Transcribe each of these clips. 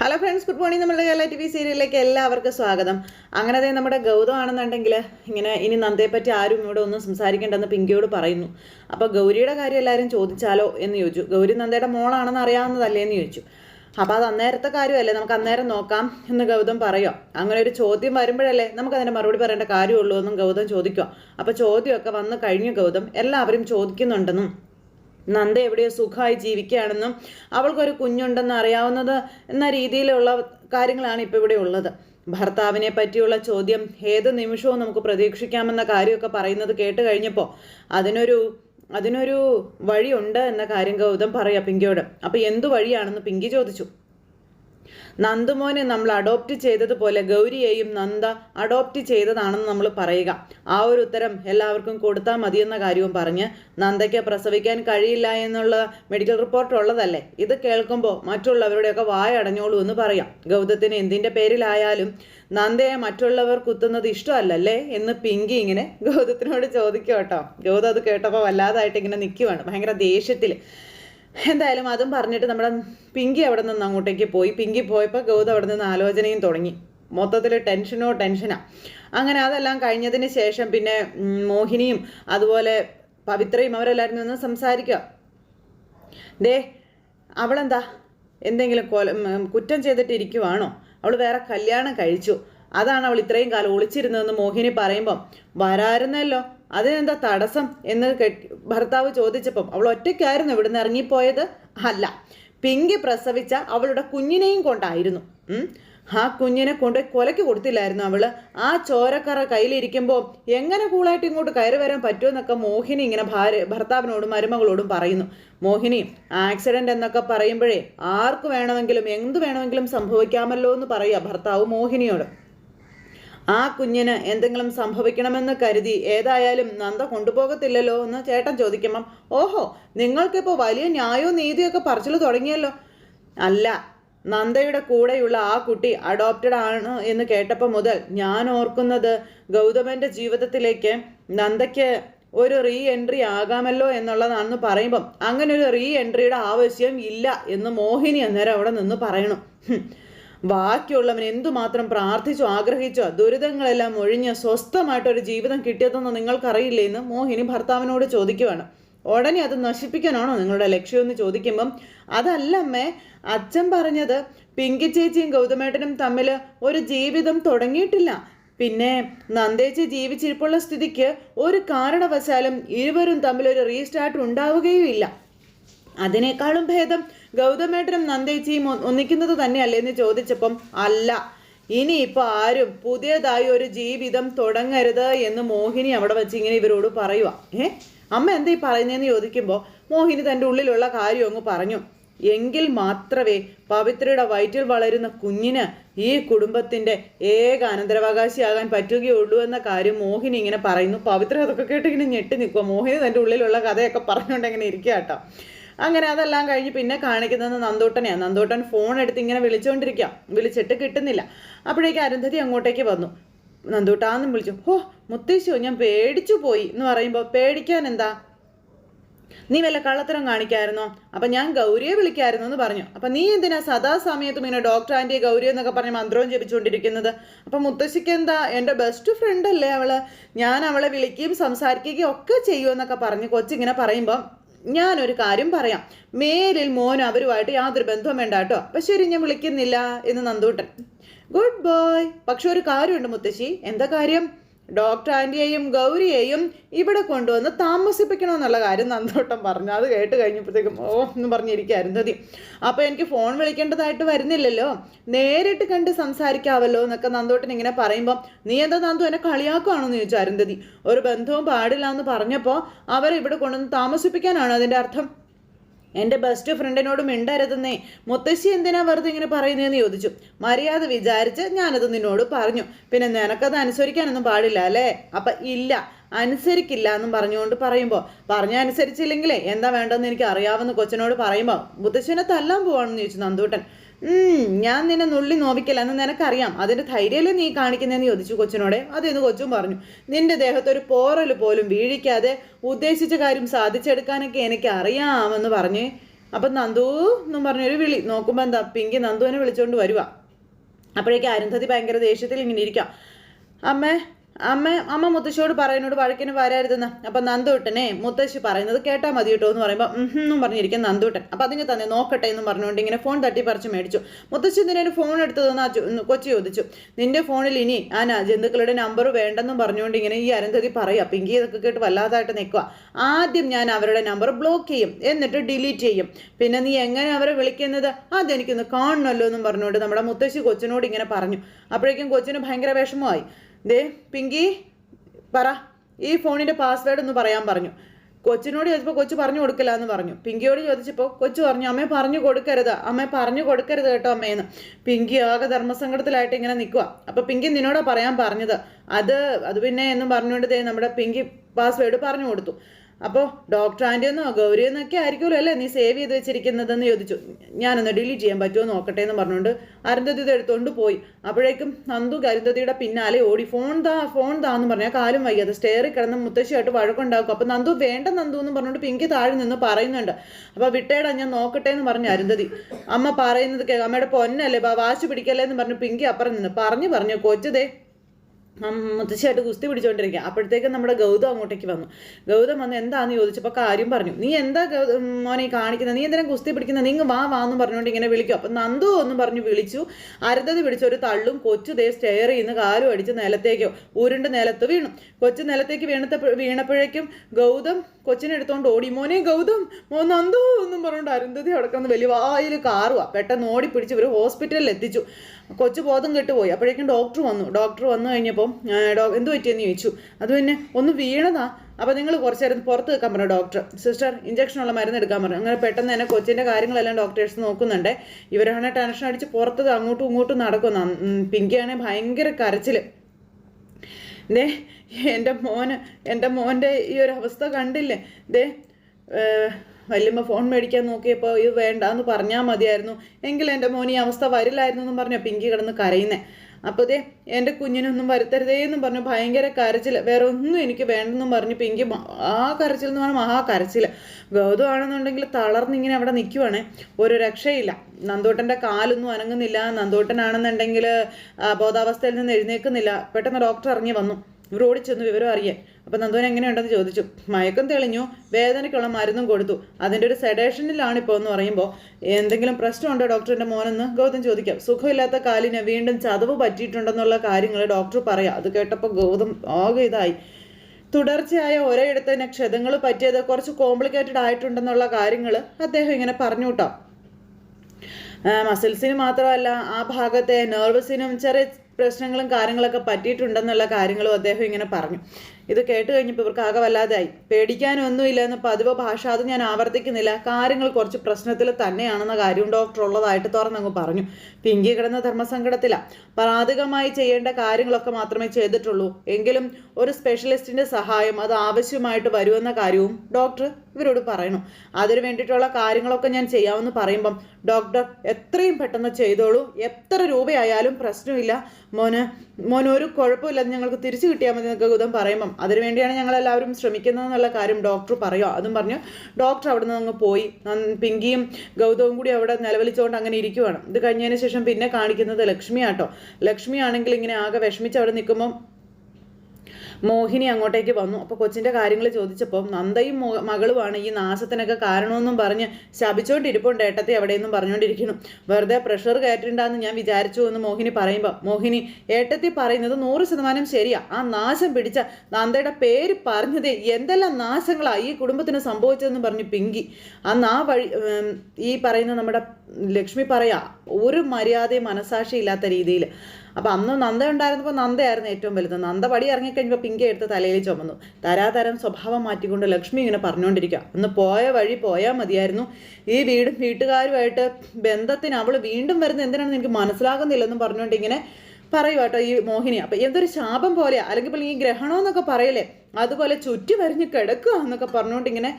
Hello friends good morning നമ്മുടെ Kerala T V സീരിയലിലേക്ക് എല്ലാവർക്കും സ്വാഗതം. അങ്ങനെ അതേ നമ്മുടെ ഗൗതം ആണെന്നുണ്ടെങ്കിൽ ഇങ്ങനെ ഇനി നന്ദയെ പറ്റി ആരും ഇവിടെ ഒന്നും സംസാരിക്കേണ്ടെന്ന് പിങ്കിയോട് പറയുന്നു. അപ്പോൾ ഗൗരിയുടെ കാര്യം എല്ലാവരും ചോദിച്ചാലോ എന്ന് ചോദിച്ചു. ഗൗരി നന്ദയുടെ മോളാണെന്ന് അറിയാവുന്നതല്ലേ എന്ന് ചോദിച്ചു. അപ്പോൾ അത് അന്നേരത്തെ കാര്യമല്ലേ? നമുക്ക് അന്നേരം നോക്കാം എന്ന് ഗൗതം പറയുക അങ്ങനെ ഒരു ചോദ്യം വരുമ്പോഴല്ലേ നമുക്ക് അതിന്റെ മറുപടി പറയേണ്ട കാര്യമുള്ളൂ എന്നും ഗൗതം ചോദിക്കുക അപ്പോൾ ചോദ്യമൊക്കെ വന്നു കഴിഞ്ഞു ഗൗതം. എല്ലാവരും ചോദിക്കുന്നുണ്ടെന്നും. നന്ദ എവിടെയോ സുഖമായി ജീവിക്കുകയാണെന്നും അവൾക്കൊരു കുഞ്ഞുണ്ടെന്ന് അറിയാവുന്നത് എന്ന രീതിയിലുള്ള കാര്യങ്ങളാണ് ഇപ്പോൾ ഇവിടെ ഉള്ളത്. ഭർത്താവിനെ പറ്റിയുള്ള ചോദ്യം ഏത് നിമിഷവും നമുക്ക് പ്രതീക്ഷിക്കാമെന്ന കാര്യമൊക്കെ പറയുന്നത് കേട്ട് കഴിഞ്ഞപ്പോൾ അതിനൊരു അതിനൊരു വഴിയുണ്ട് എന്ന കാര്യം ഗൗതം പറയാം പിങ്കിയോട്. അപ്പോൾ എന്തു വഴിയാണെന്ന് പിങ്കി ചോദിച്ചു. നന്ദുമോനെ നമ്മൾ അഡോപ്റ്റ് ചെയ്തതുപോലെ ഗൗരിയെയും നന്ദ അഡോപ്റ്റ് ചെയ്തതാണെന്ന് നമ്മൾ പറയുക. ആ ഒരു ഉത്തരം എല്ലാവർക്കും കൊടുത്താൽ മതിയെന്ന കാര്യവും പറഞ്ഞ് നന്ദയ്ക്ക് പ്രസവിക്കാൻ കഴിയില്ല എന്നുള്ള മെഡിക്കൽ റിപ്പോർട്ട് ഉള്ളതല്ലേ? ഇത് കേൾക്കുമ്പോൾ മറ്റുള്ളവരുടെയൊക്കെ വായ അടഞ്ഞോളൂ എന്ന് പറയാം. ഗൗതത്തിന് എന്തിന്റെ പേരിലായാലും നന്ദയെ മറ്റുള്ളവർ കുത്തുന്നത് ഇഷ്ടമല്ലല്ലേ? എന്ന് പിങ്കി ഇങ്ങനെ ഗൗതത്തിനോട് ചോദിക്കും കേട്ടോ. ഗൗതം അത് കേട്ടപ്പോൾ വല്ലാതായിട്ട് ഇങ്ങനെ നിൽക്കുവാണ് ഭയങ്കര ദേഷ്യത്തിൽ എന്തായാലും അതും പറഞ്ഞിട്ട് നമ്മുടെ പിങ്കി അവിടെ നിന്ന് അങ്ങോട്ടേക്ക് പോയി. പിങ്കി പോയപ്പോൾ ഗൗതം അവിടെ നിന്ന് ആലോചനയും തുടങ്ങി. മൊത്തത്തിൽ ടെൻഷനോ ടെൻഷനാ അങ്ങനെ അതെല്ലാം കഴിഞ്ഞതിന് ശേഷം പിന്നെ മോഹിനിയും അതുപോലെ പവിത്രയും അവരെല്ലാവരും നിന്ന് സംസാരിക്കുക ദേ അവളെന്താ? എന്തെങ്കിലും കൊല കുറ്റം ചെയ്തിട്ടിരിക്കുവാണോ അവൾ വേറെ കല്യാണം കഴിച്ചു. അതാണ് അവൾ ഇത്രയും കാലം ഒളിച്ചിരുന്നതെന്ന് മോഹിനി പറയുമ്പം വരാറുന്നല്ലോ അതിനെന്താ തടസ്സം എന്ന് ഭർത്താവ് ചോദിച്ചപ്പം അവൾ ഒറ്റയ്ക്കായിരുന്നു ഇവിടുന്ന് ഇറങ്ങിപ്പോയത്? അല്ല. പിങ്കി പ്രസവിച്ച അവളുടെ കുഞ്ഞിനെയും കൊണ്ടായിരുന്നു. ആ കുഞ്ഞിനെ കൊണ്ട് കൊലയ്ക്ക് കൊടുത്തില്ലായിരുന്നു അവൾ. ആ ചോരക്കറ കയ്യിലിരിക്കുമ്പോൾ എങ്ങനെ കൂളായിട്ട് ഇങ്ങോട്ട് കയറി വരാൻ പറ്റുമെന്നൊക്കെ മോഹിനി ഇങ്ങനെ ഭാര്യ ഭർത്താവിനോടും മരുമകളോടും പറയുന്നു. മോഹിനി ആക്സിഡന്റ് എന്നൊക്കെ പറയുമ്പോഴേ ആർക്ക് വേണമെങ്കിലും എന്ത് വേണമെങ്കിലും സംഭവിക്കാമല്ലോ എന്ന് പറയുക ഭർത്താവ് മോഹിനിയോട്. ആ കുഞ്ഞിന് എന്തെങ്കിലും സംഭവിക്കണമെന്ന് കരുതി ഏതായാലും നന്ദ കൊണ്ടുപോകത്തില്ലല്ലോ എന്ന് ചേട്ടൻ ചോദിക്കുമ്പം ഓഹോ നിങ്ങൾക്കിപ്പോൾ വലിയ ന്യായവും നീതിയൊക്കെ പറച്ചിൽ തുടങ്ങിയല്ലോ അല്ല നന്ദയുടെ കൂടെയുള്ള ആ കുട്ടി അഡോപ്റ്റഡ് ആണ് എന്ന് കേട്ടപ്പോൾ മുതൽ ഞാൻ ഓർക്കുന്നത് ഗൗതമന്റെ ജീവിതത്തിലേക്ക് നന്ദയ്ക്ക് ഒരു റീ എൻട്രി ആകാമല്ലോ എന്നുള്ളതാണെന്ന് പറയുമ്പം അങ്ങനെ ഒരു റീ എൻട്രിയുടെ ആവശ്യം ഇല്ല എന്ന് മോഹിനി അന്നേരം അവിടെ നിന്ന് പറയണു. ബാക്കിയുള്ളവൻ എന്തുമാത്രം പ്രാർത്ഥിച്ചോ ആഗ്രഹിച്ചോ ദുരിതങ്ങളെല്ലാം ഒഴിഞ്ഞ് സ്വസ്ഥമായിട്ടൊരു ജീവിതം കിട്ടിയതെന്ന് നിങ്ങൾക്കറിയില്ലേ എന്ന് മോഹിനി ഭർത്താവിനോട് ചോദിക്കുവാണ്. ഉടനെ അത് നശിപ്പിക്കാനാണോ നിങ്ങളുടെ ലക്ഷ്യമെന്ന് ചോദിക്കുമ്പം അതല്ല അമ്മേ അച്ഛൻ പറഞ്ഞത് പിങ്കി ചേച്ചിയും ഗൗതമേട്ടനും തമ്മിൽ ഒരു ജീവിതം തുടങ്ങിയിട്ടില്ല. പിന്നെ നന്ദേച്ചി ജീവിച്ചിരിപ്പുള്ള സ്ഥിതിക്ക് ഒരു കാരണവശാലും ഇരുവരും തമ്മിൽ ഒരു റീസ്റ്റാർട്ട് ഉണ്ടാവുകയുമില്ല. അതിനേക്കാളും ഭേദം ഗൗതമേട്ടനും നന്ദേച്ചിയും ഒന്നിക്കുന്നത് തന്നെയല്ലേ എന്ന് ചോദിച്ചപ്പം അല്ല. ഇനി ഇപ്പൊ ആരും പുതിയതായി ഒരു ജീവിതം തുടങ്ങരുത് എന്ന് മോഹിനി അവിടെ വെച്ച് ഇങ്ങനെ ഇവരോട് പറയുക ഏ? അമ്മ എന്താ ഈ പറയുന്നതെന്ന് ചോദിക്കുമ്പോൾ മോഹിനി തന്റെ ഉള്ളിലുള്ള കാര്യം അങ്ങ് പറഞ്ഞു. എങ്കിൽ മാത്രമേ പവിത്രയുടെ വയറ്റിൽ വളരുന്ന കുഞ്ഞിന് ഈ കുടുംബത്തിന്റെ ഏക അനന്തരാവകാശിയാകാൻ പറ്റുകയുള്ളൂ എന്ന കാര്യം മോഹിനി ഇങ്ങനെ പറയുന്നു. പവിത്ര അതൊക്കെ കേട്ട് ഇങ്ങനെ ഞെട്ടി നിൽക്കുക മോഹിനി തന്റെ ഉള്ളിലുള്ള കഥയൊക്കെ പറഞ്ഞുകൊണ്ട് ഇങ്ങനെ ഇരിക്കുക കേട്ടോ അങ്ങനെ അതെല്ലാം കഴിഞ്ഞ് പിന്നെ കാണിക്കുന്നത് നന്ദൂട്ടനെയാണ് നന്ദൂട്ടൻ ഫോൺ എടുത്ത് ഇങ്ങനെ വിളിച്ചുകൊണ്ടിരിക്കുക വിളിച്ചിട്ട് കിട്ടുന്നില്ല. അപ്പോഴേക്ക് അരുന്ധതി അങ്ങോട്ടേക്ക് വന്നു. നന്ദൂട്ടാന്നും വിളിച്ചു. ഹോ മുത്തശ്ശോ ഞാൻ പേടിച്ചു പോയി എന്ന് പറയുമ്പോൾ പേടിക്കാൻ എന്താ? നീ വല്ല കള്ളത്തരം കാണിക്കായിരുന്നോ? അപ്പൊ ഞാൻ ഗൗരിയെ വിളിക്കായിരുന്നു എന്ന് പറഞ്ഞു. അപ്പൊ നീ എന്തിനാ സദാ സമയത്തും ഇങ്ങനെ ഡോക്ടർ ആന്റി ഗൗരി എന്നൊക്കെ പറഞ്ഞ് മന്ത്രവും ജപിച്ചുകൊണ്ടിരിക്കുന്നത് അപ്പൊ മുത്തശ്ശിക്ക് എന്താ? എന്റെ ബെസ്റ്റ് ഫ്രണ്ട് അല്ലേ അവൾ? ഞാൻ അവളെ വിളിക്കുകയും സംസാരിക്കുകയും ഒക്കെ ചെയ്യുമെന്നൊക്കെ പറഞ്ഞ് കൊച്ചിങ്ങനെ പറയുമ്പോൾ ഞാനൊരു കാര്യം പറയാം. മേലിൽ മോൻ അവരുമായിട്ട് യാതൊരു ബന്ധവും വേണ്ട കേട്ടോ. അപ്പൊ ശരി ഞാൻ വിളിക്കുന്നില്ല എന്ന് നന്ദൂട്ടൻ. ഗുഡ് ബോയ് പക്ഷെ ഒരു കാര്യമുണ്ട് മുത്തശ്ശി. എന്താ കാര്യം? ഡോക്ടർ ആന്റിയെയും ഗൗരിയെയും ഇവിടെ കൊണ്ടുവന്ന് താമസിപ്പിക്കണമെന്നുള്ള കാര്യം നന്ദോട്ടം പറഞ്ഞു. അത് കേട്ട് കഴിഞ്ഞപ്പോഴത്തേക്കും ഓ എന്ന് പറഞ്ഞിരിക്കുക അരുന്ധതി അപ്പോൾ എനിക്ക് ഫോൺ വിളിക്കേണ്ടതായിട്ട് വരുന്നില്ലല്ലോ. നേരിട്ട് കണ്ട് സംസാരിക്കാവല്ലോ എന്നൊക്കെ നന്ദോട്ടൻ ഇങ്ങനെ പറയുമ്പോൾ നീ എന്താ നന്ദു എന്നെ കളിയാക്കുവാണോ എന്ന് ചോദിച്ചു അരുന്ധതി ഒരു ബന്ധവും പാടില്ല എന്ന് പറഞ്ഞപ്പോൾ അവരെ ഇവിടെ കൊണ്ടുവന്ന് താമസിപ്പിക്കാനാണ് അതിന്റെ അർത്ഥം? എന്റെ ബെസ്റ്റ് ഫ്രണ്ടിനോട് മിണ്ടരുതെന്നേ മുത്തശ്ശി എന്തിനാ വെറുതെ ഇങ്ങനെ പറയുന്നതെന്ന് ചോദിച്ചു. മര്യാദ വിചാരിച്ച് ഞാനത് നിന്നോട് പറഞ്ഞു. പിന്നെ നിനക്കത് അനുസരിക്കാനൊന്നും പാടില്ല അല്ലേ? അപ്പം ഇല്ല അനുസരിക്കില്ല എന്നും പറഞ്ഞുകൊണ്ട് പറയുമ്പോൾ പറഞ്ഞ അനുസരിച്ചില്ലെങ്കിലേ എന്താ വേണ്ടതെന്ന് എനിക്ക് അറിയാവുന്ന കൊച്ചിനോട് പറയുമ്പോൾ മുത്തശ്ശിനെ തല്ലാൻ പോവാണെന്ന് ചോദിച്ചു നന്ദൂട്ടൻ. ഞാൻ നിന്നെ നുള്ളി നോവിക്കില്ല എന്ന് നിനക്കറിയാം. അതിന്റെ ധൈര്യമല്ലേ നീ കാണിക്കുന്നതെന്ന് ചോദിച്ചു കൊച്ചിനോടെ. അതെന്ന് കൊച്ചും പറഞ്ഞു. നിന്റെ ദേഹത്തൊരു പോറൽ പോലും വീഴിക്കാതെ ഉദ്ദേശിച്ച കാര്യം സാധിച്ചെടുക്കാനൊക്കെ എനിക്ക് അറിയാമെന്ന് പറഞ്ഞ് അപ്പം നന്ദു എന്നും പറഞ്ഞൊരു വിളി. നോക്കുമ്പോൾ എന്താ പിങ്കി നന്ദുവിനെ വിളിച്ചുകൊണ്ട് വരുവാ. അപ്പോഴേക്കും അരുന്ധതി ഭയങ്കര ദേഷ്യത്തിൽ ഇങ്ങനെ ഇരിക്കാം അമ്മേ അമ്മ അമ്മ മുത്തശ്ശിയോട് പറയുന്നോട് വഴക്കിന് വരരുതെന്ന് അപ്പം നന്ദുട്ടനെ മുത്തശ്ശി പറയുന്നത് കേട്ടാൽ മതി കേട്ടോ എന്ന് പറയുമ്പോൾ എന്നും പറഞ്ഞിരിക്കും നന്ദുട്ടൻ. അപ്പം അതിന് തന്നെ നോക്കട്ടെ എന്ന് പറഞ്ഞുകൊണ്ട് ഇങ്ങനെ ഫോൺ തട്ടി പറിച്ച് മേടിച്ചു. മുത്തശ്ശി എന്തിനു ഫോൺ എടുത്തതെന്ന് കൊച്ചി ചോദിച്ചു. നിന്റെ ഫോണിൽ ഇനി ആ ജന്തുക്കളുടെ നമ്പർ വേണ്ടെന്നും പറഞ്ഞുകൊണ്ട് ഇങ്ങനെ ഈ അരന്തതി പറയുക പിങ്കി ഇതൊക്കെ കേട്ട് വല്ലാതായിട്ട് നിൽക്കുക ആദ്യം ഞാൻ അവരുടെ നമ്പർ ബ്ലോക്ക് ചെയ്യും. എന്നിട്ട് ഡിലീറ്റ് ചെയ്യും. പിന്നെ നീ എങ്ങനെ അവരെ വിളിക്കുന്നത്? അതെനിക്കൊന്ന് കാണണമല്ലോ എന്നും പറഞ്ഞുകൊണ്ട് നമ്മുടെ മുത്തശ്ശി കൊച്ചിനോട് ഇങ്ങനെ പറഞ്ഞു. അപ്പോഴേക്കും കൊച്ചിന് ഭയങ്കര വിഷമമായി. ദേ പിങ്കി പറ. ഈ ഫോണിന്റെ പാസ്വേഡ് ഒന്ന് പറയാൻ പറഞ്ഞു. കൊച്ചിനോട് ചോദിച്ചപ്പോൾ കൊച്ചു പറഞ്ഞു കൊടുക്കില്ല എന്ന് പറഞ്ഞു. പിങ്കിയോട് ചോദിച്ചപ്പോൾ കൊച്ചു പറഞ്ഞു അമ്മേ പറഞ്ഞു കൊടുക്കരുത്. അമ്മേ പറഞ്ഞു കൊടുക്കരുത് കേട്ടോ അമ്മയെന്ന് പിങ്കി ആകെ ധർമ്മസങ്കടത്തിലായിട്ട് ഇങ്ങനെ നിൽക്കുക അപ്പോൾ പിങ്കി നിന്നോടാ പറയാൻ പറഞ്ഞത്. അത് അത് പിന്നെ എന്നും പറഞ്ഞുകൊണ്ട് നമ്മുടെ പിങ്കി പാസ്വേഡ് പറഞ്ഞു കൊടുത്തു. അപ്പോൾ ഡോക്ടർ ആന്റിയെന്നോ ഗൗരിയെന്നൊക്കെ ആയിരിക്കുമല്ലോ അല്ലേ നീ സേവ് ചെയ്ത് വെച്ചിരിക്കുന്നതെന്ന് ചോദിച്ചു. ഞാനൊന്ന് ഡിലീറ്റ് ചെയ്യാൻ പറ്റുമോ നോക്കട്ടെ എന്ന് പറഞ്ഞുകൊണ്ട് അരുന്ധതി എടുത്തുകൊണ്ട് പോയി. അപ്പോഴേക്കും നന്ദു അരുന്ധതിയുടെ പിന്നാലെ ഓടി ഫോൺ താ ഫോൺ താ എന്ന് പറഞ്ഞാൽ കാലും വയ്യാതെ സ്റ്റെയറിൽ കിടന്ന് മുത്തശ്ശിയായിട്ട് വഴക്കുണ്ടാക്കും. അപ്പോൾ നന്ദു വേണ്ട നന്ദു എന്ന് പറഞ്ഞുകൊണ്ട് പിങ്കി താഴെ നിന്ന് പറയുന്നുണ്ട്. അപ്പോൾ വിട്ടേടാ ഞാൻ നോക്കട്ടെ എന്ന് പറഞ്ഞു അരുന്ധതി. അമ്മ പറയുന്നത് അമ്മയുടെ പൊന്നല്ലേ വാശി പിടിക്കല്ലേ എന്ന് പറഞ്ഞു പിങ്കി അപ്പുറം നിന്ന് പറഞ്ഞു പറഞ്ഞു കൊച്ചുതേ മുത്തശ്ശിയായിട്ട് കുസ്തി പിടിച്ചുകൊണ്ടിരിക്കുക അപ്പോഴത്തേക്കും നമ്മുടെ ഗൗതം അങ്ങോട്ടേക്ക് വന്നു. ഗൗതം വന്ന് എന്താന്ന് ചോദിച്ചപ്പോൾ കാര്യം പറഞ്ഞു. നീ എന്താ മോനെ കാണിക്കുന്നത് നീ എന്തിനാ കുസ്തി പിടിക്കുന്നത് നീ വാ വാ എന്ന് പറഞ്ഞുകൊണ്ട് ഇങ്ങനെ വിളിക്കും. അപ്പം നന്ദു എന്ന് പറഞ്ഞു വിളിച്ചു. അരതത് പിടിച്ച ഒരു തള്ളും കൊച്ചു ദേ സ്റ്റെയർ ചെയ്യുന്ന. കാലും അടിച്ച് നിലത്തേക്കോ ഉരുണ്ട് നിലത്ത് വീണു. കൊച്ചു നിലത്തേക്ക് വീണത്ത വീണപ്പോഴേക്കും ഗൗതം കൊച്ചിനെ എടുത്തോണ്ട് ഓടി. മോനെ ഗൗതം മോൻ നന്ദു എന്നും പറഞ്ഞുകൊണ്ട് അരുന്ധതി അടക്കുന്ന വലിയ വായിൽ കാറുവാ. പെട്ടെന്ന് ഓടി പിടിച്ച് ഇവർ ഹോസ്പിറ്റലിൽ എത്തിച്ചു കൊച്ചു ബോധം കെട്ടുപോയി. അപ്പോഴേക്കും ഡോക്ടർ വന്നു. ഡോക്ടർ വന്നു കഴിഞ്ഞപ്പം എന്ത് പറ്റിയെന്ന് ചോദിച്ചു. അത് പിന്നെ ഒന്ന് വീണതാ. അപ്പോൾ നിങ്ങൾ കുറച്ച് നേരം പുറത്ത് നിൽക്കാൻ പറഞ്ഞു ഡോക്ടർ സിസ്റ്റർ ഇഞ്ചക്ഷനുള്ള മരുന്ന് എടുക്കാൻ പറഞ്ഞു. അങ്ങനെ പെട്ടെന്ന് തന്നെ കൊച്ചിന്റെ കാര്യങ്ങളെല്ലാം ഡോക്ടേഴ്സ് നോക്കുന്നുണ്ട്. ഇവരാണ് ടെൻഷൻ അടിച്ച് പുറത്ത് അങ്ങോട്ടും ഇങ്ങോട്ടും നടക്കുന്ന. പിങ്കിയാണെങ്കിൽ ഭയങ്കര കരച്ചിൽ ദേ എന്റെ മോന് എന്റെ മോന്റെ ഈ ഒരു അവസ്ഥ കണ്ടില്ലേ? ദേ വല്യമ്മ ഫോൺ മേടിക്കാൻ നോക്കിയപ്പോൾ ഇത് വേണ്ട എന്ന് പറഞ്ഞാൽ മതിയായിരുന്നു. എങ്കിൽ എന്റെ മോൻ ഈ അവസ്ഥ വരില്ലായിരുന്നു എന്നും പറഞ്ഞു പിങ്കി കിടന്ന് കരയുന്നേ. അപ്പോൾ ദേ എന്റെ കുഞ്ഞിനൊന്നും വരുത്തരുതേ എന്നും പറഞ്ഞു ഭയങ്കര കരച്ചിൽ വേറെ ഒന്നും എനിക്ക് വേണ്ടെന്നും പറഞ്ഞ് പിങ്കി ആ കരച്ചിൽ എന്ന് പറഞ്ഞാൽ മഹാ കരച്ചിൽ ഗൗതമാണെന്നുണ്ടെങ്കിൽ തളർന്നിങ്ങനെ അവിടെ നിൽക്കുവാണേ ഒരു രക്ഷയില്ല. നന്തോട്ടന്റെ കാലൊന്നും അനങ്ങുന്നില്ല. നന്തോട്ടനാണെന്നുണ്ടെങ്കിൽ ബോധാവസ്ഥയിൽ നിന്ന് എഴുന്നേൽക്കുന്നില്ല. പെട്ടെന്ന് ഡോക്ടർ ഇറങ്ങി വന്നു. ഇവർ ഓടിച്ചെന്ന് വിവരം അറിയാൻ. അപ്പം നന്ദോൻ എങ്ങനെയുണ്ടെന്ന് ചോദിച്ചു. മയക്കം തെളിഞ്ഞു. വേദനയ്ക്കുള്ള മരുന്നും കൊടുത്തു. അതിന്റെ ഒരു സെഡേഷനിലാണ് ഇപ്പോൾ എന്ന് പറയുമ്പോൾ എന്തെങ്കിലും പ്രശ്നമുണ്ടോ ഡോക്ടറിന്റെ മോനെന്ന് ഗൗതം ചോദിക്കാം. സുഖമില്ലാത്ത കാലിന് വീണ്ടും ചതവ് പറ്റിയിട്ടുണ്ടെന്നുള്ള കാര്യങ്ങൾ ഡോക്ടർ പറയാം. അത് കേട്ടപ്പോൾ ഗൗതം ആകെ ഇതായി. തുടർച്ചയായ ഒരേയിടത്ത് തന്നെ ക്ഷതങ്ങൾ പറ്റിയത് കുറച്ച് കോംപ്ലിക്കേറ്റഡ് ആയിട്ടുണ്ടെന്നുള്ള കാര്യങ്ങൾ അദ്ദേഹം ഇങ്ങനെ പറഞ്ഞു കേട്ടോ മസിൽസിന് മാത്രമല്ല ആ ഭാഗത്തെ നെർവസിനും ചെറിയ പ്രശ്നങ്ങളും കാര്യങ്ങളൊക്കെ പറ്റിയിട്ടുണ്ടെന്നുള്ള കാര്യങ്ങളും അദ്ദേഹം ഇങ്ങനെ പറഞ്ഞു. ഇത് കേട്ട് കഴിഞ്ഞപ്പോൾ ഇവർക്ക് ആകെ വല്ലാതായി. പേടിക്കാനൊന്നുമില്ല എന്ന് പതിവ് ഭാഷ അത് ഞാൻ ആവർത്തിക്കുന്നില്ല. കാര്യങ്ങൾ കുറച്ച് പ്രശ്നത്തിൽ തന്നെയാണെന്ന കാര്യം ഡോക്ടർ ഉള്ളതായിട്ട് തുറന്നങ്ങ് പറഞ്ഞു. പിങ്കി കിടന്ന ധർമ്മസങ്കടത്തിലാണ് പ്രാഥമികമായി ചെയ്യേണ്ട കാര്യങ്ങളൊക്കെ മാത്രമേ ചെയ്തിട്ടുള്ളൂ. എങ്കിലും ഒരു സ്പെഷ്യലിസ്റ്റിന്റെ സഹായം അത് ആവശ്യമായിട്ട് വരുമെന്ന കാര്യവും ഡോക്ടർ ഇവരോട് പറയണം. അതിന് വേണ്ടിയിട്ടുള്ള കാര്യങ്ങളൊക്കെ ഞാൻ ചെയ്യാമെന്ന് പറയുമ്പം ഡോക്ടർ എത്രയും പെട്ടെന്ന് ചെയ്തോളൂ. എത്ര രൂപയായാലും പ്രശ്നമില്ല. മോന് മോൻ ഒരു കുഴപ്പമില്ലാതെ ഞങ്ങൾക്ക് തിരിച്ചു കിട്ടിയാൽ മതി എന്നൊക്കെ ഗൗതം പറയുമ്പം അതിനു വേണ്ടിയാണ് ഞങ്ങൾ എല്ലാവരും ശ്രമിക്കുന്നതെന്നുള്ള കാര്യം ഡോക്ടർ പറയുക അതും പറഞ്ഞു ഡോക്ടർ അവിടെ നിന്ന് അങ്ങ് പോയി. പിങ്കിയും ഗൗതവും കൂടി അവിടെ നിലവിളിച്ചുകൊണ്ട് അങ്ങനെ ഇരിക്കുവാണ്. ഇത് കഴിഞ്ഞതിന് ശേഷം പിന്നെ കാണിക്കുന്നത് ലക്ഷ്മിയാട്ടോ. ലക്ഷ്മി ആണെങ്കിൽ ഇങ്ങനെ ആകെ വിഷമിച്ച് അവിടെ നിൽക്കുമ്പം മോഹിനി അങ്ങോട്ടേക്ക് വന്നു. അപ്പോൾ കൊച്ചിന്റെ കാര്യങ്ങൾ ചോദിച്ചപ്പോൾ നന്ദയും മകളുമാണ് ഈ നാശത്തിനൊക്കെ കാരണമെന്നും പറഞ്ഞ് ശപിച്ചുകൊണ്ടിരിപ്പുണ്ട് ഏട്ടത്തെ എവിടെയെന്നും പറഞ്ഞുകൊണ്ടിരിക്കുന്നു വെറുതെ പ്രഷർ കയറ്റിണ്ടാന്ന് ഞാൻ വിചാരിച്ചു എന്ന് മോഹിനി പറയുമ്പോൾ മോഹിനി ഏട്ടത്തി പറയുന്നത് നൂറ് ശതമാനം ശരിയാ. ആ നാശം പിടിച്ച നന്ദയുടെ പേര് പറഞ്ഞത് എന്തെല്ലാം നാശങ്ങളാണ് ഈ കുടുംബത്തിന് സംഭവിച്ചതെന്ന് പറഞ്ഞു പിങ്കി. അന്ന് ആ വഴി ഈ പറയുന്ന നമ്മുടെ ലക്ഷ്മി പറയാ ഒരു മര്യാദയും മനസാക്ഷി ഇല്ലാത്ത രീതിയിൽ അപ്പം അന്ന് നന്ദ ഉണ്ടായിരുന്നപ്പോൾ നന്ദയായിരുന്നു ഏറ്റവും വലുത്. നന്ദ പടി ഇറങ്ങിക്കഴിഞ്ഞപ്പോൾ പിങ്കി എടുത്ത് തലയിൽ ചുമന്നു. തരാതരം സ്വഭാവം മാറ്റിക്കൊണ്ട് ലക്ഷ്മി ഇങ്ങനെ പറഞ്ഞുകൊണ്ടിരിക്കുക അന്ന് പോയ വഴി പോയാൽ മതിയായിരുന്നു. ഈ വീടും വീട്ടുകാരുമായിട്ട് ബന്ധത്തിന് അവൾ വീണ്ടും വരുന്നത് എന്തിനാണെന്ന് എനിക്ക് മനസ്സിലാകുന്നില്ലെന്നും പറഞ്ഞുകൊണ്ട് ഇങ്ങനെ പറയുക കേട്ടോ ഈ മോഹിനി. അപ്പം എന്തൊരു ശാപം പോലെയാ അല്ലെങ്കിൽ ഈ ഗ്രഹണം എന്നൊക്കെ പറയലേ അതുപോലെ ചുറ്റി വരിഞ്ഞ് കിടക്കുക എന്നൊക്കെ പറഞ്ഞുകൊണ്ട് ഇങ്ങനെ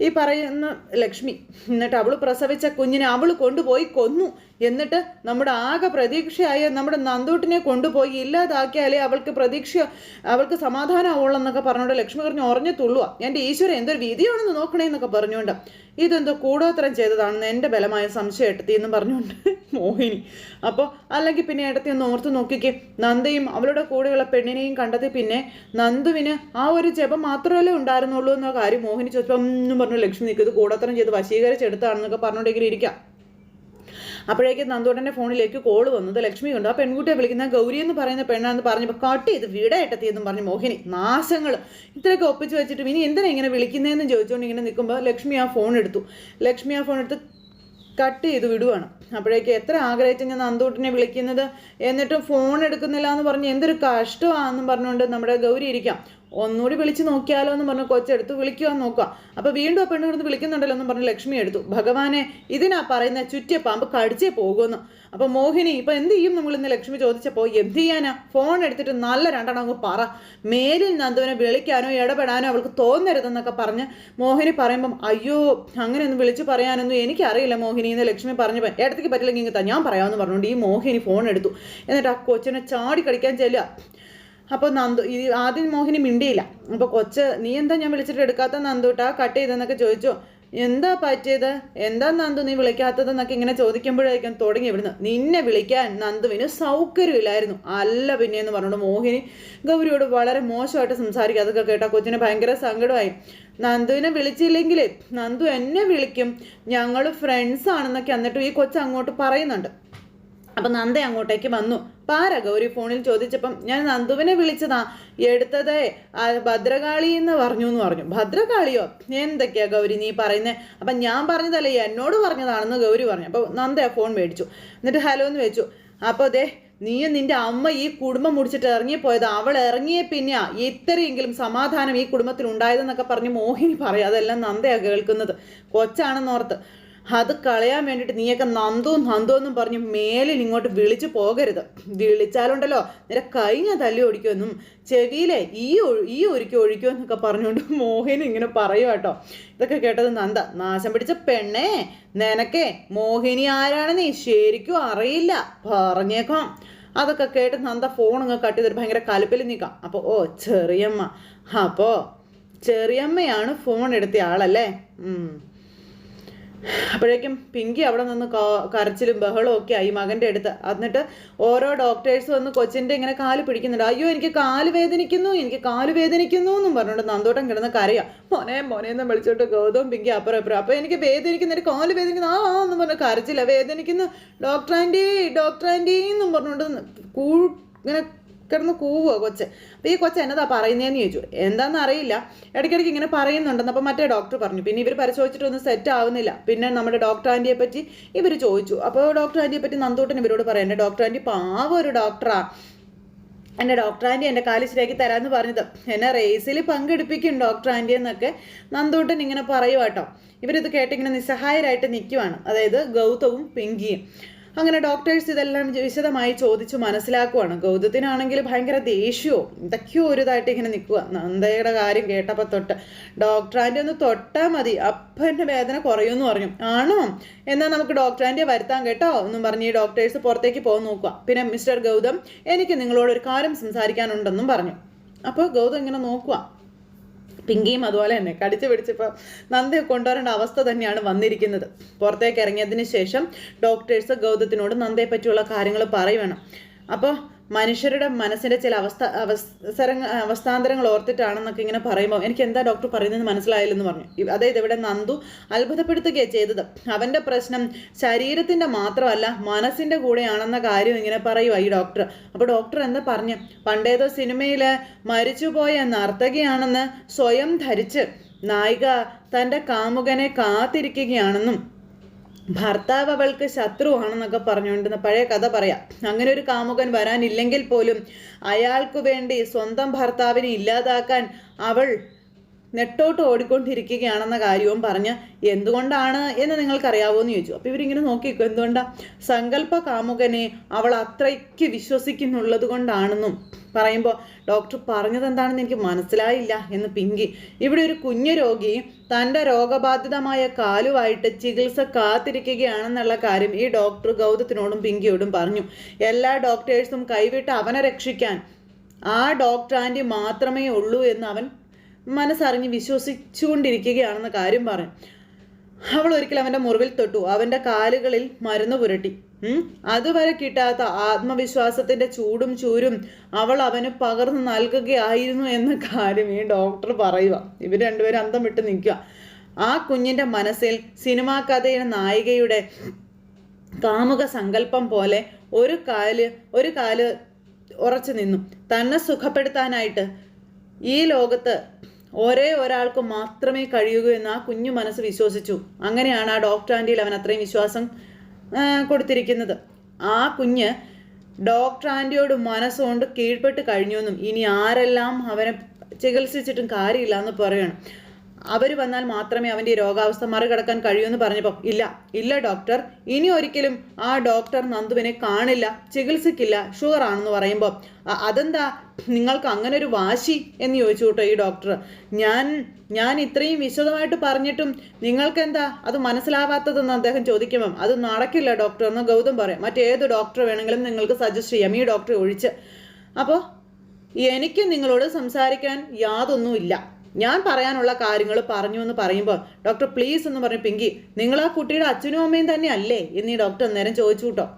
ഈ പറയുന്ന ലക്ഷ്മി എന്നിട്ട് അവൾ പ്രസവിച്ച കുഞ്ഞിനെ അവൾ കൊണ്ടുപോയി കൊന്നു. എന്നിട്ട് നമ്മുടെ ആകെ പ്രതീക്ഷയായ നമ്മുടെ നന്ദൂട്ടിനെ കൊണ്ടുപോയി ഇല്ലാതാക്കിയാലേ അവൾക്ക് പ്രതീക്ഷ അവൾക്ക് സമാധാനമാവുള്ളൂ എന്നൊക്കെ പറഞ്ഞുകൊണ്ട് ലക്ഷ്മി പറഞ്ഞു ഉറഞ്ഞു എന്റെ ഈശ്വരൻ എന്തൊരു വിധിയാണെന്ന് നോക്കണേ എന്നൊക്കെ പറഞ്ഞുകൊണ്ട് ഇതെന്തോ കൂടോത്രം ചെയ്തതാണെന്ന് എന്റെ ബലമായ സംശയം എടുത്തി എന്ന് പറഞ്ഞുകൊണ്ട് മോഹിനി. അപ്പോൾ അല്ലെങ്കിൽ പിന്നെ ഇടത്തി ഒന്ന് ഓർത്ത് നോക്കിക്കേ. നന്ദയും അവളുടെ കൂടെയുള്ള പെണ്ണിനെയും കണ്ടത് പിന്നെ നന്ദുവിന് ആ ഒരു ജപം മാത്രമല്ലേ ഉണ്ടായിരുന്നുള്ളൂ എന്ന കാര്യം മോഹിനി ചോദിച്ചപ്പോൾ ഒന്നും പറഞ്ഞു ലക്ഷ്മി നിൽക്കുന്നത് കൂടത്തരം ചെയ്ത് വശീകരിച്ചെടുത്താണെന്നൊക്കെ പറഞ്ഞുകൊണ്ടെങ്കിലും ഇരിക്കാം. അപ്പോഴേക്കും നന്ദോട്ടന്റെ ഫോണിലേക്ക് കോൾ വന്നത് ലക്ഷ്മി ഉണ്ട് ആ പെൺകുട്ടിയെ വിളിക്കുന്ന ഗൗരി എന്ന് പറയുന്ന പെണ്ണാന്ന് പറഞ്ഞപ്പോൾ കട്ട് ചെയ്ത് വിടയിട്ടെത്തി എന്നും പറഞ്ഞു മോഹിനി നാശങ്ങൾ ഇത്രയൊക്കെ ഒപ്പിച്ച് വെച്ചിട്ട് ഇനി എന്തിനാ ഇങ്ങനെ വിളിക്കുന്നതെന്ന് ചോദിച്ചുകൊണ്ട് ഇങ്ങനെ നിൽക്കുമ്പോൾ ലക്ഷ്മി ആ ഫോൺ എടുത്തു. ലക്ഷ്മി ആ ഫോൺ എടുത്ത് കട്ട് ചെയ്ത് വിടുവാണ്. അപ്പോഴേക്ക് എത്ര ആഗ്രഹിച്ച് ഞാൻ നന്ദൂട്ടിനെ വിളിക്കുന്നത്? എന്നിട്ടും ഫോൺ എടുക്കുന്നില്ല എന്ന് പറഞ്ഞ് എന്തൊരു കഷ്ടമാണെന്നും പറഞ്ഞുകൊണ്ട് നമ്മുടെ ഗൗരി ഇരിക്കാം. ഒന്നുകൂടി വിളിച്ച് നോക്കിയാലോ എന്ന് പറഞ്ഞ് കൊച്ചെടുത്തു വിളിക്കുവാൻ നോക്കുക. അപ്പോൾ വീണ്ടും ആ പെണ്ണ് വിളിക്കുന്നുണ്ടല്ലോ എന്ന് പറഞ്ഞ് ലക്ഷ്മി എടുത്തു. ഭഗവാനെ ഇതിനാ പറയുന്ന ചുറ്റിയ പാമ്പ് കടിച്ചേ പോകുമെന്ന്. അപ്പോൾ മോഹിനി ഇപ്പൊ എന്ത് ചെയ്യും നമ്മൾ ഇന്ന് ലക്ഷ്മി ചോദിച്ചപ്പോൾ എന്ത് ചെയ്യാനാ? ഫോൺ എടുത്തിട്ട് നല്ല രണ്ടെണ്ണം അങ്ങ് പറ. മേലിൽ നന്ദുവിനെ വിളിക്കാനോ ഇടപെടാനോ അവൾക്ക് തോന്നരുതെന്നൊക്കെ പറഞ്ഞ് മോഹിനി പറയുമ്പം അയ്യോ അങ്ങനെ ഒന്ന് വിളിച്ചു പറയാനൊന്നും എനിക്കറിയില്ല മോഹിനി എന്ന് ലക്ഷ്മി പറഞ്ഞു ഇടത്തേക്ക് പറ്റില്ലെങ്കിൽ ഇങ്ങനെ ഞാൻ പറയാമെന്ന് പറഞ്ഞുകൊണ്ട് ഈ മോഹിനി ഫോൺ എടുത്തു. എന്നിട്ട് ആ കൊച്ചിനെ ചാടി കടിക്കാൻ ചെല്ലുക. അപ്പോൾ നന്ദു ഈ ആദ്യം മോഹിനി മിണ്ടിയില്ല. അപ്പോൾ കൊച്ച് നീ എന്താ ഞാൻ വിളിച്ചിട്ട് എടുക്കാത്ത നന്ദൂട്ടാ കട്ട് ചെയ്തെന്നൊക്കെ ചോദിച്ചോ. എന്താ പറ്റിയത്? എന്താ നന്ദു നീ വിളിക്കാത്തതെന്നൊക്കെ ഇങ്ങനെ ചോദിക്കുമ്പോഴായിരിക്കും തുടങ്ങി ഇവിടുന്ന്. നിന്നെ വിളിക്കാൻ നന്ദുവിന് സൗകര്യമില്ലായിരുന്നു. അല്ല പിന്നെ എന്ന് പറഞ്ഞുകൊണ്ട് മോഹിനി ഗൗരിയോട് വളരെ മോശമായിട്ട് സംസാരിക്കുക അതൊക്കെ കേട്ടാ കൊച്ചിന് ഭയങ്കര സങ്കടമായി. നന്ദുവിനെ വിളിച്ചില്ലെങ്കിൽ നന്ദു എന്നെ വിളിക്കും. ഞങ്ങൾ ഫ്രണ്ട്സ് ആണെന്നൊക്കെ എന്നിട്ടും ഈ കൊച്ച് അങ്ങോട്ട് പറയുന്നുണ്ട്. അപ്പം നന്ദ അങ്ങോട്ടേക്ക് വന്നു. പാര ഗൗരി ഫോണിൽ ചോദിച്ചപ്പം ഞാൻ നന്ദുവിനെ വിളിച്ചതാ. എടുത്തതേ ഭദ്രകാളി എന്ന് പറഞ്ഞു എന്ന് പറഞ്ഞു. ഭദ്രകാളിയോ? എന്തൊക്കെയാ ഗൗരി നീ പറയുന്നേ? അപ്പം ഞാൻ പറഞ്ഞതല്ലേ എന്നോട് പറഞ്ഞതാണെന്ന് ഗൗരി പറഞ്ഞു. അപ്പോൾ നന്ദ ഫോൺ മേടിച്ചു. എന്നിട്ട് ഹലോ എന്ന് വെച്ചു അപ്പോൾ അതെ നീയും നിന്റെ അമ്മ ഈ കുടുംബം മുടിച്ചിട്ട് ഇറങ്ങിപ്പോയത് അവൾ ഇറങ്ങിയ പിന്നെയാ. ഇത്രയെങ്കിലും സമാധാനം ഈ കുടുംബത്തിൽ ഉണ്ടായതെന്നൊക്കെ പറഞ്ഞ് മോഹിനി പറയാം അതെല്ലാം നന്ദയാ കേൾക്കുന്നത്. കൊച്ചാണെന്നോർത്ത്. അത് കളയാൻ വേണ്ടിയിട്ട് നീയൊക്കെ നന്ദു നന്ദോ എന്നും പറഞ്ഞ് മേലിൽ ഇങ്ങോട്ട് വിളിച്ചു പോകരുത്. വിളിച്ചാലുണ്ടല്ലോ നിന്റെ കൈ ഞാൻ തല്ലി ഓടിക്കുമെന്നും ചെവിയിലെ ഈ ഈ ഒരുക്കി ഒഴിക്കുമോ എന്നൊക്കെ പറഞ്ഞുകൊണ്ട് മോഹിനി ഇങ്ങനെ പറയുക കേട്ടോ. ഇതൊക്കെ കേട്ടത് നന്ദ. നാശം പിടിച്ച പെണ്ണേ നിനക്കേ മോഹിനി ആരാണ് നീ ശരിക്കും അറിയില്ല. പറഞ്ഞേക്കാം. അതൊക്കെ കേട്ട് നന്ദ ഫോൺ അങ്ങ് കട്ട് ചെയ്തിട്ട് ഭയങ്കര കലപ്പിൽ നീക്കാം അപ്പോൾ ഓ ചെറിയമ്മ. അപ്പോൾ ചെറിയമ്മയാണ് ഫോൺ എടുത്ത ആളല്ലേ? അപ്പോഴേക്കും പിങ്കി അവിടെ നിന്ന് കരച്ചിലും ബഹളവും ഒക്കെ ആയി മകന്റെ അടുത്ത്. എന്നിട്ട് ഓരോ ഡോക്ടേഴ്സ് വന്ന് കൊച്ചിന്റെ ഇങ്ങനെ കാൽ പിടിക്കുന്നുണ്ട്. അയ്യോ എനിക്ക് കാൽ വേദനിക്കുന്നു എനിക്ക് കാൽ വേദനിക്കുന്നു എന്നും പറഞ്ഞുകൊണ്ട് നന്തോട്ടം കിടന്ന് കരയാ. മോനെ മോനെ എന്ന് വിളിച്ചോട്ട് ഗൗതവും പിങ്കി അപ്പുറം അപ്പുറം അപ്പോൾ എനിക്ക് വേദനിക്കുന്ന ഒരു കാൽ വേദനിക്കുന്നു ആ എന്ന് പറഞ്ഞു കരച്ചില്ല വേദനിക്കുന്നു ഡോക്ടർ ആന്റി ഡോക്ടർ ആന്റി എന്നും പറഞ്ഞുകൊണ്ട് കൂ ഇങ്ങനെ കിടന്ന് കൂവുക കൊച്ച്. അപ്പോൾ ഈ കൊച്ച് എന്നതാ പറയുന്നതെന്ന് ചോദിച്ചു. എന്താണെന്ന് അറിയില്ല. ഇടയ്ക്കിടയ്ക്ക് ഇങ്ങനെ പറയുന്നുണ്ടെന്ന് അപ്പോൾ മറ്റേ ഡോക്ടർ പറഞ്ഞു. പിന്നെ ഇവർ പരിശോധിച്ചിട്ടൊന്നും സെറ്റ് ആവുന്നില്ല. പിന്നെ നമ്മുടെ ഡോക്ടർ ആന്റിയെ പറ്റി ഇവർ ചോദിച്ചു. അപ്പോൾ ഡോക്ടർ ആന്റിയെ പറ്റി നന്ദൂട്ടൻ ഇവരോട് പറയാം. എന്റെ ഡോക്ടർ ആന്റി പാവ ഒരു ഡോക്ടറാണ് എന്റെ ഡോക്ടർ ആന്റി എന്റെ കാൽ ശരിയാക്കി തരാമെന്ന് പറഞ്ഞത്. എന്നെ റേസിൽ പങ്കെടുപ്പിക്കും ഡോക്ടർ ആന്റി എന്നൊക്കെ നന്ദൂട്ടൻ ഇങ്ങനെ പറയുവാട്ടോ ഇവരിത് കേട്ടിങ്ങനെ നിസ്സഹായരായിട്ട് നിൽക്കുവാണ് അതായത് ഗൗതവും പിങ്കിയും. അങ്ങനെ ഡോക്ടേഴ്സ് ഇതെല്ലാം വിശദമായി ചോദിച്ചു മനസ്സിലാക്കുവാണ്. ഗൗതത്തിനാണെങ്കിൽ ഭയങ്കര ദേഷ്യവും എന്തൊക്കെയോ ഒരു ഇതായിട്ട് ഇങ്ങനെ നിൽക്കുക നന്ദയുടെ കാര്യം കേട്ടപ്പോൾ തൊട്ട് ഡോക്ടറാന്റെ ഒന്ന് തൊട്ടാൽ മതി. അപ്പം എന്റെ വേദന കുറയുമെന്ന് പറഞ്ഞു. ആണോ? എന്നാൽ നമുക്ക് ഡോക്ടറാന്റെ വരുത്താൻ കേട്ടോ എന്നും പറഞ്ഞ് ഈ ഡോക്ടേഴ്സ് പുറത്തേക്ക് പോകാൻ നോക്കുക പിന്നെ മിസ്റ്റർ ഗൗതം എനിക്ക് നിങ്ങളോട് ഒരു കാര്യം സംസാരിക്കാനുണ്ടെന്നും പറഞ്ഞു. അപ്പോൾ ഗൗതം ഇങ്ങനെ നോക്കുക പിങ്കിയും അതുപോലെ തന്നെ കടിച്ചു പിടിച്ചപ്പോൾ നന്ദി കൊണ്ടുവരേണ്ട അവസ്ഥ തന്നെയാണ് വന്നിരിക്കുന്നത്. പുറത്തേക്ക് ഇറങ്ങിയതിന് ശേഷം ഡോക്ടേഴ്സ് ഗൗതത്തിനോട് നന്ദയെ പറ്റിയുള്ള കാര്യങ്ങൾ പറയുവേണം അപ്പോൾ മനുഷ്യരുടെ മനസ്സിന്റെ ചില അവസ്ഥ അവസര അവസ്ഥാന്തരങ്ങൾ ഓർത്തിട്ടാണെന്നൊക്കെ ഇങ്ങനെ പറയുമ്പോൾ എനിക്ക് എന്താ ഡോക്ടർ പറയുന്നതെന്ന് മനസ്സിലായില്ലെന്ന് പറഞ്ഞു. അതായത് ഇവിടെ നന്ദു അത്ഭുതപ്പെടുത്തുകയാണ് ചെയ്തത്. അവന്റെ പ്രശ്നം ശരീരത്തിന്റെ മാത്രമല്ല മനസ്സിന്റെ കൂടെയാണെന്ന കാര്യം ഇങ്ങനെ പറയുക ഈ ഡോക്ടർ അപ്പോൾ ഡോക്ടർ എന്താ പറഞ്ഞു? പണ്ടേതോ സിനിമയിൽ മരിച്ചുപോയ നർത്തകിയാണെന്ന് സ്വയം ധരിച്ച് നായിക തന്റെ കാമുകനെ കാത്തിരിക്കുകയാണെന്നും ഭർത്താവ് അവൾക്ക് ശത്രുവാണെന്നൊക്കെ പറഞ്ഞുകൊണ്ട് പഴയ കഥ പറയാം. അങ്ങനെ ഒരു കാമുകൻ വരാനില്ലെങ്കിൽ പോലും അയാൾക്ക് വേണ്ടി സ്വന്തം ഭർത്താവിനെ ഇല്ലാതാക്കാൻ അവൾ നെട്ടോട്ട് ഓടിക്കൊണ്ടിരിക്കുകയാണെന്ന കാര്യവും പറഞ്ഞ് എന്തുകൊണ്ടാണ്? എന്ന് നിങ്ങൾക്കറിയാവോ എന്ന് ചോദിച്ചു. അപ്പോൾ ഇവരിങ്ങനെ നോക്കിക്കോ എന്തുകൊണ്ടാണ് സങ്കല്പ കാമുകനെ അവൾ അത്രയ്ക്ക് വിശ്വസിക്കുന്നുള്ളത് കൊണ്ടാണെന്നും പറയുമ്പോൾ ഡോക്ടർ പറഞ്ഞത് എന്താണെന്ന് എനിക്ക് മനസ്സിലായില്ല എന്ന് പിങ്കി. ഇവിടെ ഒരു കുഞ്ഞു രോഗി തന്റെ രോഗബാധിതമായ കാലുമായിട്ട് ചികിത്സ കാത്തിരിക്കുകയാണെന്നുള്ള കാര്യം ഈ ഡോക്ടർ ഗൗതത്തിനോടും പിങ്കിയോടും പറഞ്ഞു. എല്ലാ ഡോക്ടേഴ്സും കൈവിട്ട് അവനെ രക്ഷിക്കാൻ ആ ഡോക്ടർ ആന്റി മാത്രമേ ഉള്ളൂ എന്ന് അവൻ മനസ്സറിഞ്ഞ് വിശ്വസിച്ചുകൊണ്ടിരിക്കുകയാണെന്ന കാര്യം പറഞ്ഞു അവൾ ഒരിക്കൽ അവന്റെ മുറിവിൽ തൊട്ടു. അവന്റെ കാലുകളിൽ മരുന്ന് പുരട്ടി. അതുവരെ കിട്ടാത്ത ആത്മവിശ്വാസത്തിന്റെ ചൂടും ചൂരും അവൾ അവന് പകർന്നു നൽകുകയായിരുന്നു എന്ന കാര്യം ഈ ഡോക്ടർ പറയുക. ഇവർ രണ്ടുപേരും അന്തം വിട്ട് നിൽക്കുക. ആ കുഞ്ഞിന്റെ മനസ്സിൽ സിനിമാ കഥയുടെ നായികയുടെ കാമുക സങ്കല്പം പോലെ ഒരു കാൽ ഒരു കാൽ ഉറച്ചു നിന്നു. തന്നെ സുഖപ്പെടുത്താനായിട്ട് ഈ ലോകത്ത് ഒരേ ഒരാൾക്ക് മാത്രമേ കഴിയൂ എന്ന് ആ കുഞ്ഞു മനസ്സ് വിശ്വസിച്ചു. അങ്ങനെയാണ് ആ ഡോക്ടർ ആന്റിയിൽ അവൻ അത്രയും വിശ്വാസം കൊടുത്തിരിക്കുന്നത്. ആ കുഞ്ഞ് ഡോക്ടർ ആന്റിയോട് മനസ്സുകൊണ്ട് കീഴ്പ്പെട്ട് കഴിഞ്ഞുവെന്നും ഇനി ആരെല്ലാം അവനെ ചികിത്സിച്ചിട്ടും കാര്യമില്ല എന്ന് പറയണം. അവർ വന്നാൽ മാത്രമേ അവന്റെ രോഗാവസ്ഥ മറികടക്കാൻ കഴിയൂ എന്ന് പറഞ്ഞപ്പോൾ ഇല്ല ഇല്ല ഡോക്ടർ ഇനി ഒരിക്കലും ആ ഡോക്ടർ നന്ദുവിനെ കാണില്ല ചികിത്സിക്കില്ല ഷുഗർ ആണെന്ന് പറയുമ്പോൾ അതെന്താ? നിങ്ങൾക്ക് അങ്ങനെ ഒരു വാശി എന്ന് ചോദിച്ചു കേട്ടോ ഈ ഡോക്ടർ ഞാൻ ഞാൻ ഇത്രയും വിശദമായിട്ട് പറഞ്ഞിട്ടും നിങ്ങൾക്ക് എന്താ അത് മനസ്സിലാവാത്തതെന്ന് അദ്ദേഹം ചോദിക്കുമ്പം അത് നടക്കില്ല ഡോക്ടർ എന്ന് ഗൗതം പറയാം. മറ്റേത് ഡോക്ടർ വേണമെങ്കിലും നിങ്ങൾക്ക് സജസ്റ്റ് ചെയ്യാം. ഈ ഡോക്ടറെ ഒഴിച്ച്. അപ്പോൾ എനിക്ക് നിങ്ങളോട് സംസാരിക്കാൻ യാതൊന്നുമില്ല. ഞാൻ പറയാനുള്ള കാര്യങ്ങൾ പറഞ്ഞു എന്ന് പറയുമ്പോൾ ഡോക്ടർ പ്ലീസ് എന്ന് പറഞ്ഞു പിങ്കി നിങ്ങൾ ആ കുട്ടിയുടെ അച്ഛനും അമ്മയും തന്നെ അല്ലേ എന്ന് ഡോക്ടർ അന്നേരം ചോദിച്ചു കേട്ടോ.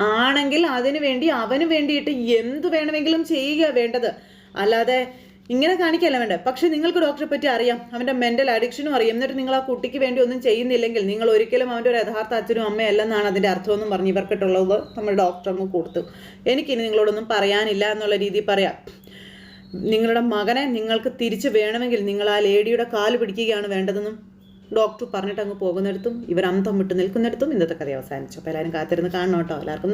ആണെങ്കിൽ അതിനു വേണ്ടി അവന് വേണ്ടിയിട്ട് എന്ത് വേണമെങ്കിലും ചെയ്യുക വേണ്ടത്. അല്ലാതെ ഇങ്ങനെ കാണിക്കല്ല വേണ്ട പക്ഷെ നിങ്ങൾക്ക് ഡോക്ടറെ പറ്റി അറിയാം. അവന്റെ മെന്റൽ അഡിക്ഷനും അറിയാം. എന്നിട്ട് നിങ്ങൾ ആ കുട്ടിക്ക് വേണ്ടി ഒന്നും ചെയ്യുന്നില്ലെങ്കിൽ നിങ്ങൾ ഒരിക്കലും അവന്റെ ഒരു യഥാർത്ഥ അച്ഛനും അമ്മയല്ലെന്നാണ് അതിന്റെ അർത്ഥമെന്നും പറഞ്ഞ് ഇവർക്കിട്ടുള്ളത് നമ്മൾ ഡോക്ടർ അങ്ങ് കൊടുത്തു. എനിക്കിനി നിങ്ങളോടൊന്നും പറയാനില്ല എന്നുള്ള രീതിയിൽ പറയാം. നിങ്ങളുടെ മകനെ നിങ്ങൾക്ക് തിരിച്ചു വേണമെങ്കിൽ നിങ്ങൾ ആ ലേഡിയുടെ കാൽ പിടിക്കുകയാണ് വേണ്ടതെന്നും ഡോക്ടർ പറഞ്ഞിട്ട് അങ്ങ് പോകുന്നിടത്തും ഇവർ അന്തം വിട്ട് നിൽക്കുന്നിടത്തും ഇന്നത്തെ കഥ അവസാനിച്ചു അപ്പോൾ എല്ലാവരും കാത്തിരുന്ന് കാണണം കേട്ടോ എല്ലാവർക്കും.